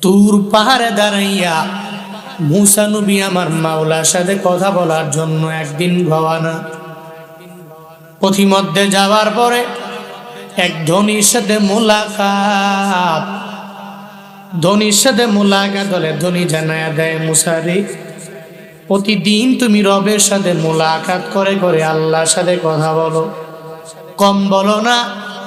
তুর পাহাড়ে দাঁড়াইয়া মুসা নবী আমার মাওলার সাথে কথা বলার জন্য একদিন ভবানা পথিমধ্যে যাওয়ার পরে এক ধনির সাথে মোলাকাত, ধনির সাথে মোলাকাত হলে ধনী জানায়া দেয় মুসারি প্রতিদিন তুমি রবের সাথে মোলাকাত করে করে আল্লাহর সাথে কথা বলো। কম বলো না,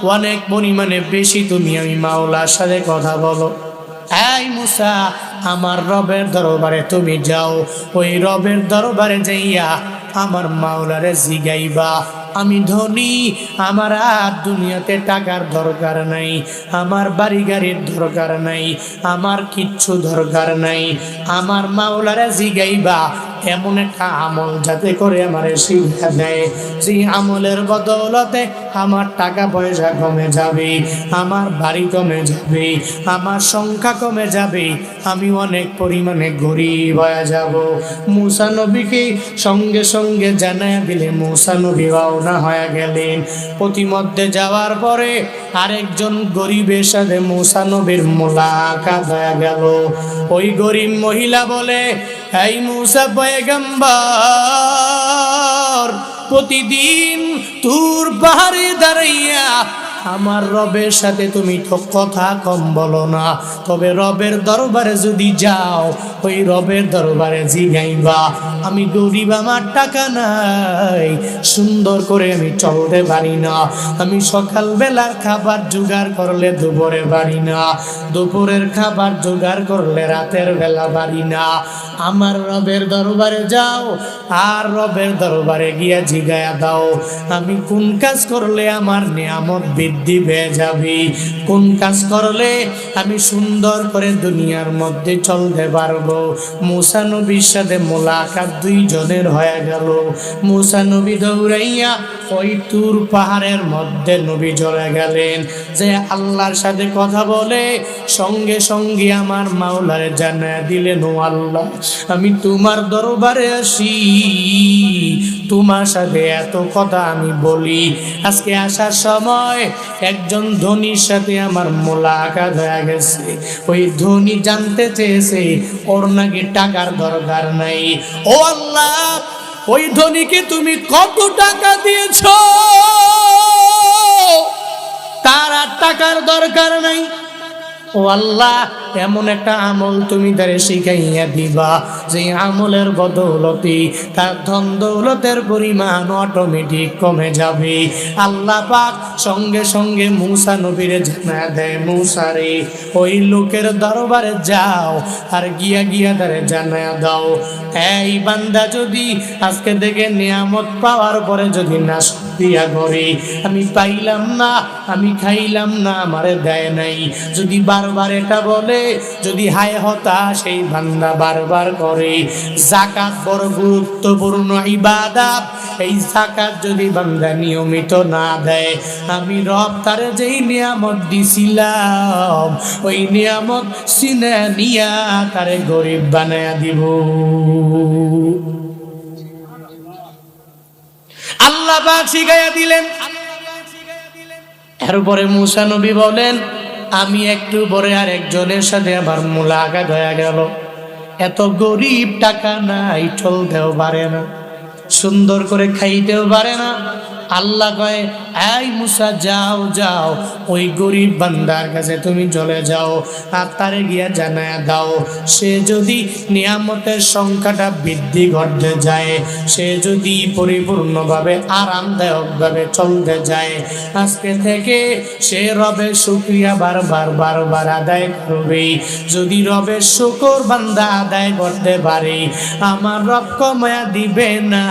অনেক পরিমাণে বেশি তুমি আমি মাওলার সাথে কথা বলো। এই মুসা, আমার রবের দরবারে তুমি যাও। ওই রবের দরবারে যাইয়া আমার মাওলারে জিগাইবা। আমি ধনী, আমার আর দুনিয়াতে টাকার দরকার নাই, আমার বাড়ি গাড়ির দরকার নাই, আমার কিচ্ছু দরকার নাই। আমার মাওলারে জিগাইবা এমন একটা আমল যাতে করে আমার শিক্ষা দেয়। যে আমলের বদৌলতে আমার টাকা পয়সা কমে যাবে, আমার বাড়ি কমে যাবে, আমার সংখ্যা কমে যাবে, আমি অনেক পরিমাণে গরিব হয়ে যাব। মুসা নবীকে সঙ্গে সঙ্গে জানায় দিলে মুসা নবী রওনা হয়ে গেলেন। প্রতিমধ্যে যাওয়ার পরে আরেকজন গরিবের সাথে মুসা নবীর মোলাকাত হয়ে গেল। ওই গরিব মহিলা বলে এই মুসা পয়গম্বর প্রতিদিন তোর পাহাড়ে দাঁড়াইয়া আমার রবের সাথে তুমি তো কথা কম বলো না। তবে রবের দরবারে যদি যাও, ওই রবের দরবারে জিগাইবা। আমি গরিব, আমার টাকা নাই, সুন্দর করে আমি চলতে পারি না। আমি সকালবেলার খাবার জোগাড় করলে দুপুরে পারি না। দুপুরের খাবার জোগাড় করলে রাতের বেলা পারি না। আমার রবের দরবারে যাও, আর রবের দরবারে গিয়া জিগায়া দাও। আমি কোন কাজ করলে আমার নিয়ামত বৃদ্ধি পেয়ে যাবি। কোন কাজ করলে আমি সুন্দর করে দুনিয়ার মধ্যে চলতে পারব? মুসা নবীর সাথে মোলাকাত দুইজনের হয়ে গেল। মুসা নবী দৌড়াইয়া ওই তুর পাহাড়ের মধ্যে নবী চলে গেলেন। যে আল্লাহর সাথে কথা বলে, সঙ্গে সঙ্গে আমার মাওলারে জানা দিলেন, ও আল্লাহ, আমি তোমার দরবারে আসি। তোমার সাথে এত কথা আমি বলি। আজকে আসার সময় একজন ধনীর সাথে আমার মোলাকাত হয়ে গেছে। ওই ধনী জানতে চেয়েছে, ওর নাকি টাকার দরকার নাই। ও আল্লাহ, ওই ধনীকে তুমি কত টাকা দিয়েছ? তার আর টাকার দরকার নাই। ও আল্লাহ, এমন একটা আমল তুমি তারে শিখাইয়া দিবা। যে আমলের বদৌলতে তার ধন দৌলতের পরিমাণ অটোমেটিক কমে যাবে। আল্লাহ পাক সঙ্গে সঙ্গে মূসা নবীরে জানা দেয় মূসারে ওই লোকের দরবারে যাও আর গিয়া গিয়া তারে জানা দাও। এই বান্দা যদি আজকে থেকে নিয়ামত পাওয়ার পরে যদি না দিয়া করে আমি পাইলাম না, আমি খাইলাম না, আমারে দেয় নাই। যদি বারবার এটা বলে, যদি হায় হতা, সেই বান্দা বারবার করে। জাকাত বড় গুরুত্বপূর্ণ ইবাদাত। এই জাকাত যদি বান্দা নিয়মিত না দেয়, আমি রব তারে যেই নিয়ামত দিছিলাম, ওই নিয়ামত সিনে নিয়া তারে গরিব বানায়া দিব। আল্লাহ পাক শিখাইয়া দিলেন। এরপরে মুসা নবী বলেন, আমি একটু পরে আর একজনের সাথে আমার মোলাকাত হয়ে গেল। এত গরিব টাকা নাই, চলতেও পারে না, সুন্দর করে খাইতেও পারে না আল্লাহ কয় এই মুসা, যাও যাও, ওই গরিব বান্দার কাছে তুমি চলে যাও আর তারে গিয়া জানায় দাও। সে যদি নিয়ামতের সংখ্যাটা বৃদ্ধি করতে যায়, সে যদি পরিপূর্ণভাবে আরামদায়কভাবে চলতে যায়, আজকে থেকে সে রবের শুক্রিয়া বারবার বারবার আদায় করবে যদি রবের শুকর বান্দা আদায় করতে পারে, আমার রক্ষ মায়া দিবে না।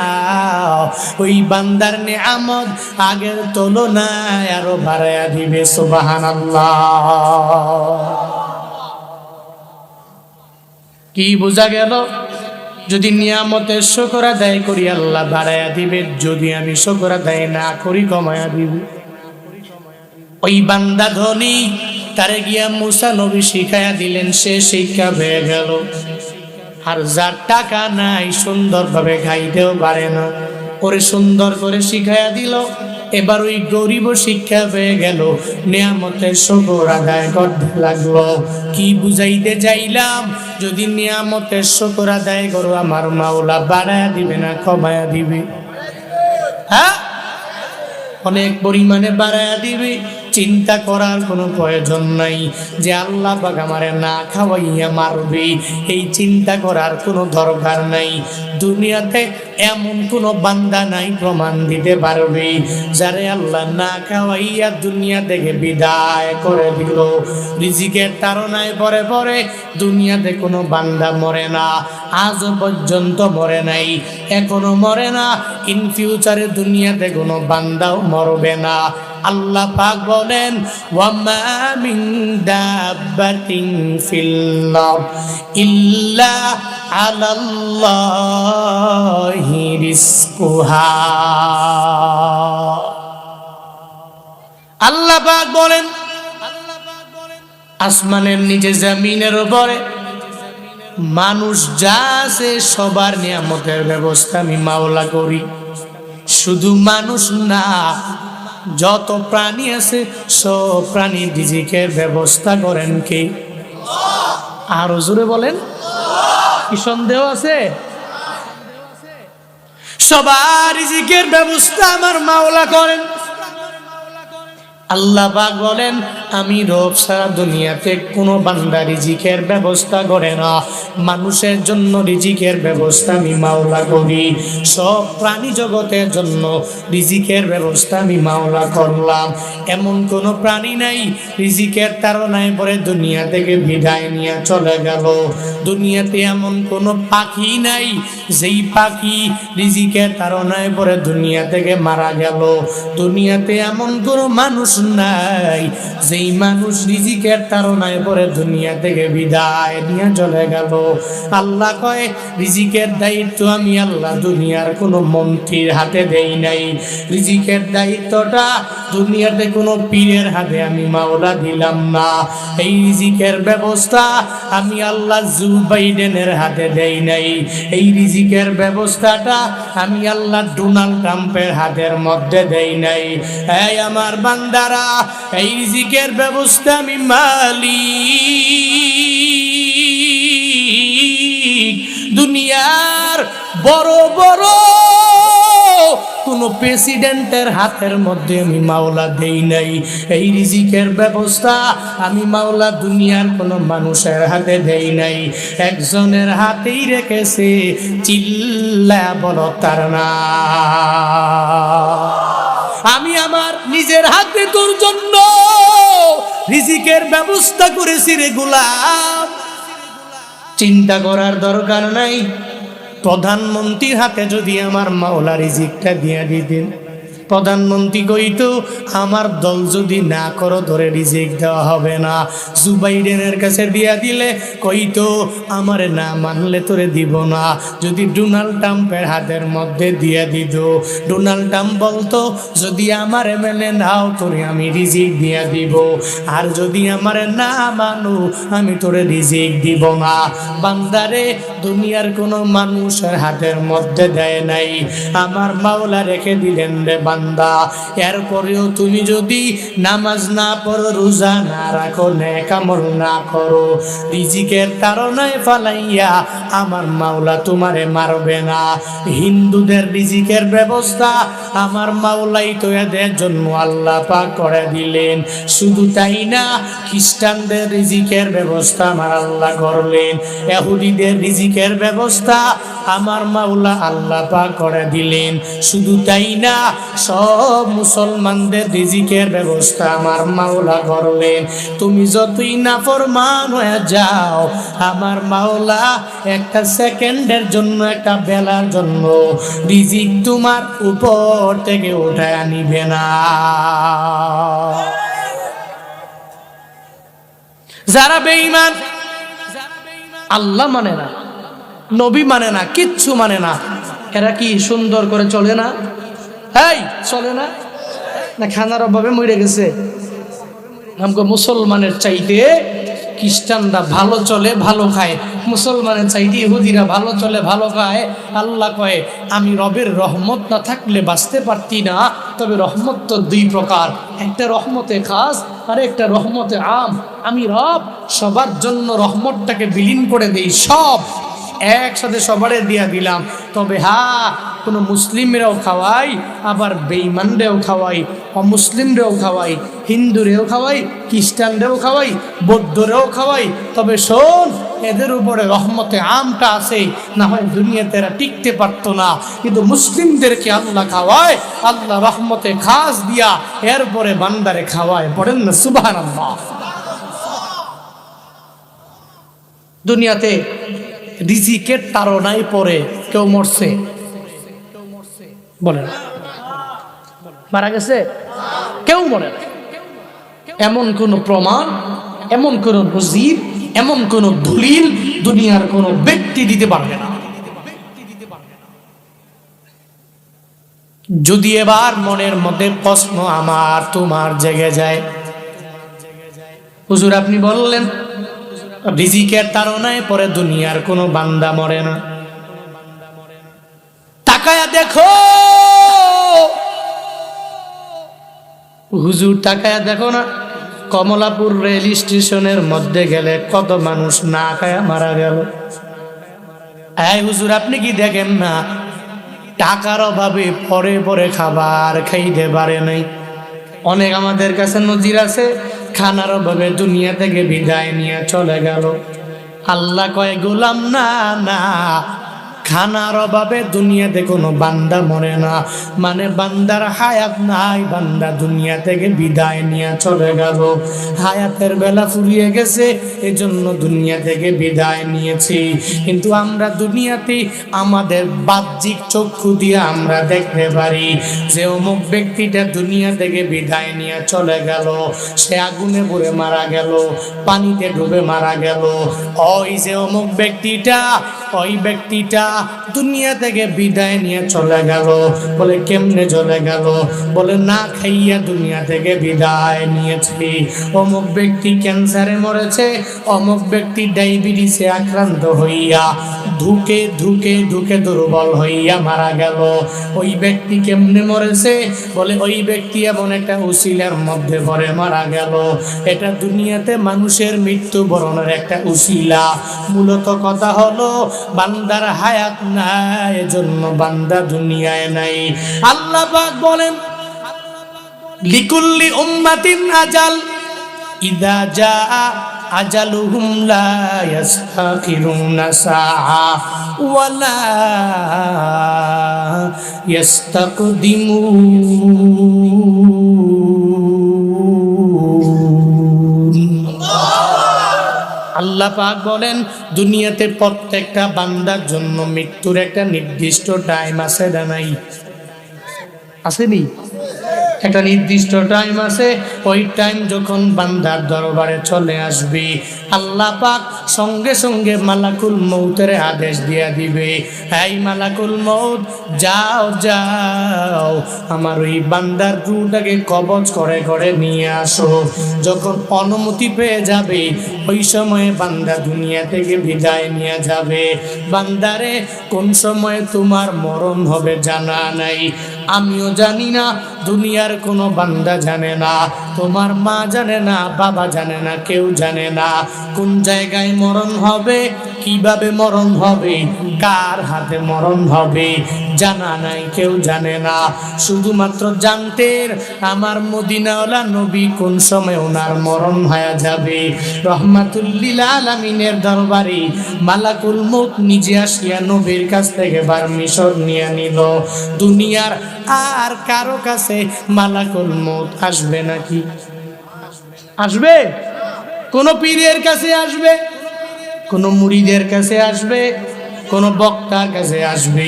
ওই বান্দার নিয়ামত আগের তুলনায় আরও বাড়াইয়া দিবে সুবাহান কি বোঝা গেল? যদি নিয়ামতের শকর আদায় করি, আল্লাহ বাড়াইয়া দিবে, যদি আমি শকর আদায় না করি কমায়া দিবে। ওই বান্দা ধনী, তারে গিয়া মুসা নবী শিখাইয়া দিলেন, সে শিক্ষা হয়ে গেল। আর যার টাকা নাই, সুন্দরভাবে খাইতেও পারে না। ওরে সুন্দর করে শিখাইয়া দিল। এবার ওই গরিব শিক্ষা পেয়ে গেল। নিয়ামতের শকর আদায় করতে লাগল। কি বুঝাইতে চাইলাম? যদি নিয়ামতের শকর আদায় করো, আমার মাওলা বাড়ায়া দিবে না, কমায়া দিবে। হ্যাঁ? অনেক পরিমাণে বাড়ায়া দিবে। চিন্তা করার কোনো প্রয়োজন নাই যে আল্লাহ পাক আমারে না খাওয়াইয়া মারবে। এই চিন্তা করার কোনো দরকার নাই। দুনিয়াতে এমন কোনো বান্দা নাই প্রমাণ দিতে পারবে, যারে আল্লাহ না খাওয়াইয়া দুনিয়া থেকে বিদায় করে দিল। রিজিকের তারনায় পরে পরে দুনিয়াতে কোনো বান্দা মরে না, আজও পর্যন্ত মরে নাই, এখনও মরে না। ইন ফিউচারে দুনিয়াতে কোনো বান্দাও মরবে না। আল্লাহ পাক বলেন, ওয়ামা মিন দাব্বাতিন ফিল ইল্লা আলাল্লাহি রিজকুহা আল্লাহ পাক বলেন, আসমানের নিচে জমিনের উপরে মানুষ যা আছে সবার নিয়ামতের ব্যবস্থা আমি মাওলা করি। শুধু মানুষ না যত প্রাণী আছে, সব প্রাণী রিজিকের ব্যবস্থা করেন কে? আর জোরে বলেন। কি সন্দেহ আছে? সবার রিজিকের ব্যবস্থা আমার মাওলা করেন। আল্লাহ পাক বলেন, আমি রব সারা দুনিয়াতে কোনো বান্দা রিজিকের ব্যবস্থা করে না। মানুষের জন্য রিজিকের ব্যবস্থা আমি মাওলা করি। সব প্রাণী জগতের জন্য রিজিকের ব্যবস্থা আমি মাওলা করলাম। এমন কোনো প্রাণী নাই, রিজিকের তারনায় পরে দুনিয়া থেকে বিদায় নিয়ে চলে গেল। দুনিয়াতে এমন কোনো পাখি নাই, যেই পাখি রিজিকের তারনায় পরে দুনিয়া থেকে মারা গেল। দুনিয়াতে এমন কোনো মানুষ নাই। যেই মানুষ রিজিকের তারনায় পরে দুনিয়া থেকে বিদায় নিয়ে চলে গেল। আল্লাহ কয়, রিজিকের দায়িত্ব আমি আল্লাহ দুনিয়ার কোনো মন্ত্রীর হাতে দেই নাই। রিজিকের দায়িত্বটা দুনিয়াতে কোনো পীরের হাতে আমি মাওলা দিলাম না। এই রিজিকের ব্যবস্থা আমি আল্লাহ জু বাইডেনের হাতে দেই নাই। এই রিজিকের ব্যবস্থাটা আমি আল্লাহ ডোনাল্ড ট্রাম্পের হাতের মধ্যে দেই নাই। এই আমার বান্দারা এই রিজিকের ব্যবস্থা আমি মালিক। দুনিয়ার বড় বড় কোন প্রেসিডেন্টের হাতের মধ্যে আমি মাওলা দেই নাই। এই রিজিকের ব্যবস্থা আমি মাওলা দুনিয়ার কোনো মানুষের হাতে দেই নাই। একজনের হাতেই রেখেছে চিল্লা বলো তার না আমি আমার নিজের হাতে তোর জন্য রিজিকের ব্যবস্থা করেছি রে গোলাম। চিন্তা করার দরকার নাই। প্রধানমন্ত্রীর হাতে যদি আমার মাওলা রিজিকটা দিয়ে দিতেন। প্রধানমন্ত্রী কইতো, আমার দল যদি না করো, ধরে রিজিক দেওয়া হবে না। জুবাইডেনের কাছে দিয়া দিলে কইতো, আমারে না মানলে তোরে দিব না। যদি ডোনাল্ড ট্রাম্পের হাতের মধ্যে দিয়া দিত, ডোনাল্ড ট্রাম্প বলতো, যদি আমারে মেনে নাও, তোরে আমি রিজিক দিয়া দিব। আর যদি আমারে না মানো, আমি তোরে রিজিক দিব না। বান্দারে, দুনিয়ার কোনো মানুষের হাতের মধ্যে দেয় নাই। আমার মাওলা রেখে দিলেন রে বান্দা। এরপরেও তুমি যদি নামাজ না পড়ো, রোজা না রাখো, নেকামল না করো, রিজিকের তারনায় ফালাইয়া আমার মাওলা তোমারে মারবে না। হিন্দুদের রিজিকের ব্যবস্থা আমার মাওলাই তো এদের জন্য আল্লাহ পাক করে দিলেন। শুধু তাই না, খ্রিস্টানদের রিজিকের ব্যবস্থা আমার আল্লাহ করলেন। এহুদিদের রিজিকের ব্যবস্থা আমার মাওলা আল্লাহ পা করে দিলেন। শুধু তাই না, সব মুসলমানদের রিজিকের ব্যবস্থা আমার মাওলা করলেন। তুমি যতই না ফরমান হয়ে যাও, আমার মাওলা একটা সেকেন্ডের জন্য, একটা বেলার জন্য রিজিক তোমার উপর থেকে উঠায় নিবে না। যারা বেঈমান, আল্লাহ মানে না। নবী মানে না, কিচ্ছু মানে না। এরা কি সুন্দর করে চলে না? এই চলে না? না, খানার অভাবে মরে গেছে। আমাকে মুসলমানের চাইতে খ্রিস্টানরা ভালো চলে, ভালো খায়। মুসলমানের চাইতে ইহুদিরা ভালো চলে, ভালো খায়। আল্লাহ কয়ে, আমি রবের রহমত না থাকলে বাঁচতে পারতি না। তবে রহমত তো দুই প্রকার। একটা রহমতে খাস, আর একটা রহমতে আম। আমি রব সবার জন্য রহমতটাকে বিলীন করে দেই, সব। একসাথে সবারে দিয়া দিলাম। তবে হ্যাঁ কোনো মুসলিমরাও খাওয়াই, আবার বেইমানরেও খাওয়াই, অমুসলিমরেও খাওয়াই, হিন্দুরেও খাওয়াই, খ্রিস্টানরেও খাওয়াই, বৌদ্ধরেও খাওয়াই। তবে শোন, এদের উপরে রহমতে আমটা আছে, না হয় দুনিয়াতে এরা টিকতে পারতো না। কিন্তু মুসলিমদেরকে আল্লাহ খাওয়ায়, আল্লাহ রহমতে খাস দিয়া এরপরে বান্দারে খাওয়ায়। পড়েন না সুবাহ দুনিয়াতে রিজিকের তাড়নায় পড়ে, কেউ মরছে। বলেন। মারা গেছে? কেউ মরে না এমন কোন প্রমাণ, এমন কোন নজির, এমন কোন দলিল দুনিয়ার কোন ব্যক্তি দিতে পারবে না। যদি এবার মনের মধ্যে প্রশ্ন আমার, তোমার জেগে যায়। হুজুর, আপনি বললেন রিজিকের তাড়নায় পরে দুনিয়ার কোনো বান্দা মরে না। তাকায়া দেখো। হুজুর তাকায়া দেখো না, কমলাপুর রেল স্টেশনের মধ্যে গেলে কত মানুষ না খায়া মারা গেল। এই হুজুর, আপনি কি দেখেন না, টাকার অভাবে পরে পরে খাবার খাইতে পারে নাই। অনেক আমাদের কাছে নজির আছে খানার অভাবে দুনিয়া থেকে বিদায় নিয়ে চলে গেল। আল্লাহ কয় গোলাম না না খানার অভাবে দুনিয়াতে কোনো বান্দা মরে না। মানে বান্দার হায়াত নাই, বান্দা দুনিয়া থেকে বিদায় নিয়ে চলে গেল। হায়াতের বেলা ফুরিয়ে গেছে, এজন্য দুনিয়া থেকে বিদায় নিয়েছি। কিন্তু আমরা দুনিয়াতে আমাদের বাহ্যিক চক্ষু দিয়ে আমরা দেখতে পারি যে অমুক ব্যক্তিটা দুনিয়া থেকে বিদায় নিয়ে চলে গেল। সে আগুনে পড়ে মারা গেল, পানিতে ডুবে মারা গেল। ওই যে অমুক ব্যক্তিটা ওই ব্যক্তিটা দুনিয়া থেকে বিদায় নিয়ে চলে গেল। বলে, কেমনে চলে গেল? বলে, না খাইয়া দুনিয়া থেকে বিদায় নিয়েছি। অমুক ব্যক্তি ক্যান্সারে মরেছে, অমুক ব্যক্তি ডায়াবেটিসে আক্রান্ত হইয়া ধুকে ধুকে ধুকে দুর্বল হইয়া মারা গেল। ওই ব্যক্তি কেমনে মরেছে? বলে, ওই ব্যক্তি এমন একটা উসিলার মধ্যে পরে মারা গেল। এটা দুনিয়াতে মানুষের মৃত্যু বরণের একটা উসিলা। মূলত কথা হলো বান্দার হায়াত নাই, এজন্য বান্দা দুনিয়ায় নাই। আল্লাহ পাক বলেন, লিকুল্লি উম্মাতিন আজাল, ইদা জা আজালুহুম লা ইয়াস্তাখিরুনা সাআ ওয়ালা ইয়াস্তাকদিমুন। আল্লাহ পাক বলেন, দুনিয়াতে প্রত্যেকটা বান্দার জন্য মৃত্যুর একটা নির্দিষ্ট টাইম আছে না নাই? আসেনি? একটা নির্দিষ্ট টাইম আছে। ওই টাইম যখন বান্দার দরবারে চলে আসবি, আল্লাহ পাক সঙ্গে সঙ্গে মালাকুল মৌতের আদেশ দিয়া দিবে। এই মালাকুল মৌত, যাও যাও। আমার ওই বান্দার রুটাকে কবজ করে করে নিয়ে আসো। যখন অনুমতি পেয়ে যাবে, ওই সময়ে বান্দা দুনিয়া থেকে বিদায় নিয়ে যাবে। বান্দারে, কোন সময়ে তোমার মরণ হবে জানা নাই। আমিও জানি না, দুনিয়ার কোনো বান্দা জানে না। তোমার মা জানে না, বাবা জানে না, কেউ জানে না। কোন জায়গায় মরণ হবে? কীভাবে মরণ হবে? কার হাতে মরণ হবে? জানা নাই, কেউ জানে না। শুধুমাত্র জানতেন আমার মদিনাওয়ালা নবী কোন সময় ওনার মরণ হয়ে যাবে? রহমাতুল্লিল আলমিনের দরবারে মালাকুল মৌত নিজে আসিয়া নবীর কাছ থেকে পারমিশন নিয়ে নিল। দুনিয়ার আর কারও কাছে মালাকুল মৌত আসবে নাকি? আসবে। কোন পীরের কাছে আসবে? কোন মুড়িদের কাছে আসবে কোনো বক্তার কাছে আসবে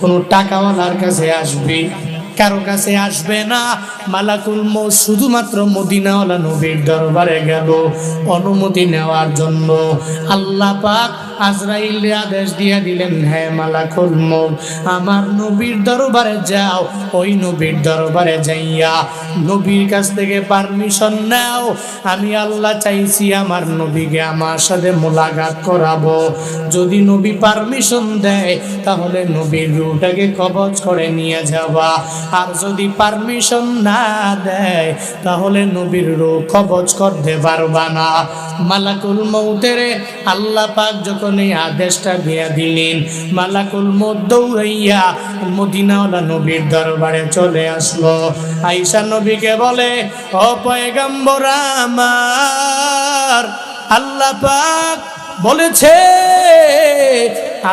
কোনো টাকাওয়ালার কাছে আসবে। কারও কাছে আসবে না। মালাকুল মৌ শুধুমাত্র মদিনাওয়ালা নবীর দরবারে গেল অনুমতি নেওয়ার জন্য। আল্লাহ পাক আজরাইল আদেশ দিয়ে দিলেন হ্যাঁ মালাকুল মৌ আমার নবীর দরবারে যাও, ওই নবীর দরবারে যাইয়া নবীর কাছ থেকে পারমিশন নাও। আমি আল্লাহ চাইছি আমার নবীকে আমার সাথে মোলাকাত করাবো। যদি নবী পারমিশন দেয়, তাহলে নবীর রুটাকে কবজ করে নিয়ে যাবা আর যদি পারমিশন না দেয়, তাহলে নবীর রু কবজ করতে পারবা না। মালাকুল মৌতের আল্লাহ পাক যখন এই আদেশটা দিয়ে দিলেন, মালাকুল মৌত দৌড়াইয়া মদিনাওয়ালা নবীর দরবারে চলে আসলো। আইসা নবীকে বলে, ও পয়গম্বর আমার, আল্লাহ পাক বলেছে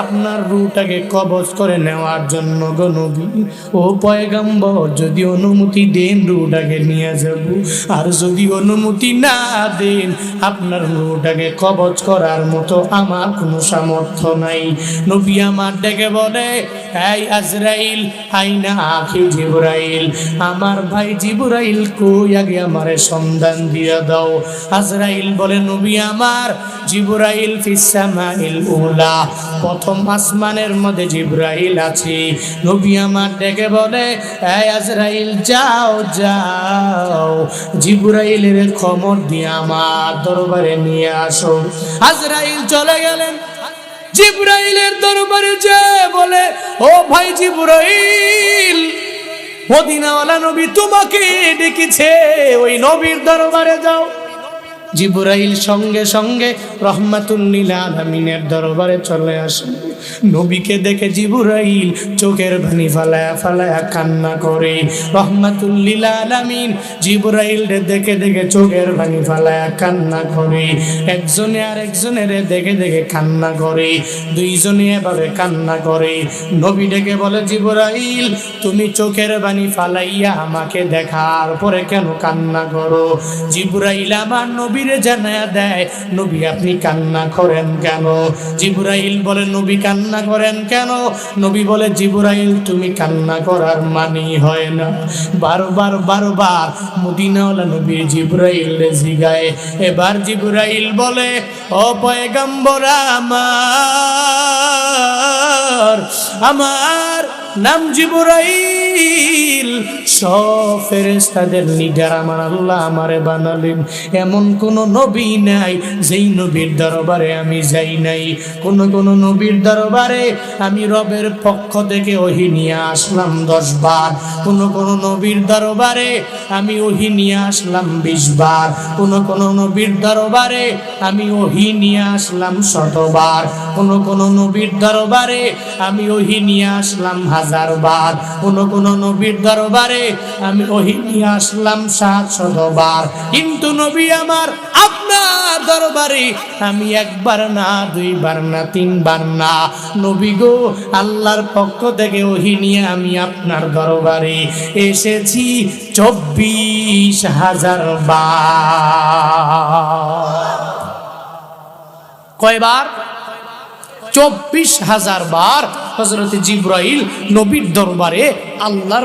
আপনার রুটাকে কবজ করে নেওয়ার জন্য গো ও পয়গম্বর, যদি অনুমতি দেন রুটাকে নিয়ে যাব। আর যদি অনুমতি না দেন, আপনার রুটাকে কবজ করার মতো আমার কোনো সামর্থ্য নাই। নবী আমার ডেকে বলে, এই আজরাইল আইনা আখি জিবরাইল। আমার ভাই জিবরাইল কই? আগে আমারে সন্ধান দিয়ে দাও। আজরাইল বলে, নবী আমার, জিবরাইল ফিসামাইল উলা। প্রথম আসমানের মধ্যে জিব্রাইল আছে। নবী আমার ডেকে বলে আজরাইল, যাও যাও। জিব্রাইলের খবর দিয়ে আমার দরবারে নিয়ে আসো। আজরাইল চলে গেলেন। জিব্রাইলের দরবারে যে বলে, ও ভাই জিব্রাইল, মদিনাওয়ালা নবী তোমাকে ডেকেছে। ওই নবীর দরবারে যাও। জিবরাইল সঙ্গে সঙ্গে রহমাতুল্লিল আলমিনের দরবারে চলে আসে। নবীকে দেখে জিবরাইল চোখের ভানি ফালায়া ফালায়া কান্না করে। রহমাতুল্লিল আলমিন জিবরাইল দেখে দেখে চোখের ভানি ফালায়া কান্না করে। একজনে আর একজনের দেখে দেখে কান্না করে। দুইজনে এভাবে কান্না করে। নবী ডেকে বলে, জিবরাইল, তুমি চোখের বাণী ফালাইয়া আমাকে দেখার পরে কেন কান্না করো? জিবরাইল আমার নবীরে জানায়া দেয়, নবী, আপনি কান্না করেন কেন? জিবরাইল বলে, নবী, কান্না করেন কেন? নবী বলে, জিবরাইল, তুমি কান্না করার মানি হয় না। বারবার বারবার মদিনাওয়ালা নবী জিবরাইল জিগায়। এবার জিবরাইল বলে, ও পয়গম্বর আমার আমার নাম জিবরাইল। সব ফেরেশতাদের লিডার আমার আল্লাহ আমারে বানালেন। এমন কোন নবী নাই, যেই নবীর দরবারে আমি যাই নাই। কোন কোন নবীর দরবারে আমি রবের পক্ষ থেকে ওহি নিয়ে আসলাম দশ বার। কোন কোন নবীর দরবারে আমি ওহি নিয়ে আসলাম বিশ বার। কোন কোন নবীর দরবারে আমি ওহি নিয়ে আসলাম শতবার কোন কোন নবীর দরবারে আমি ওহি নিয়ে আসলাম হাজার বার, কোন কোন নবীর দরবারে আমি ওহি নিয়ে আসলাম সাত শতবার কিন্তু নবী আমার আপনার দরবারে আমি একবার না, দুইবার না, তিনবার না। নবী গো, আল্লাহর পক্ষ থেকে ওহি নিয়ে আমি আপনার দরবারে এসেছি চব্বিশ হাজার বার। কয়বার? চব্বিশ হাজার বার হজরত জিব্রাইল নবীর দরবারে আল্লাহর